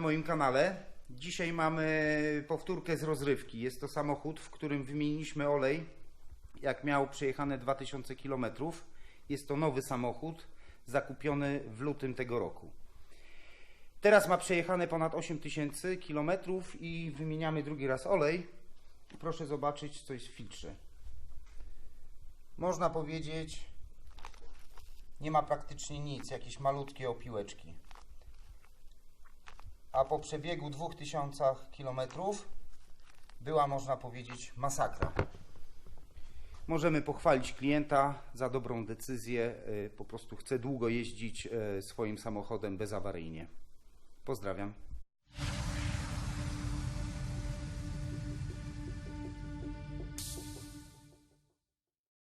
moim kanale. Dzisiaj mamy powtórkę z rozrywki. Jest to samochód, w którym wymieniliśmy olej, jak miał przejechane 2000 km. Jest to nowy samochód, zakupiony w lutym tego roku. Teraz ma przejechane ponad 8000 km i wymieniamy drugi raz olej. Proszę zobaczyć, co jest w filtrze. Można powiedzieć, nie ma praktycznie nic, jakieś malutkie opiłeczki. A po przebiegu 2000 km była, można powiedzieć, masakra. Możemy pochwalić klienta za dobrą decyzję. y, Po prostu chce długo jeździć y, swoim samochodem bezawaryjnie. Pozdrawiam.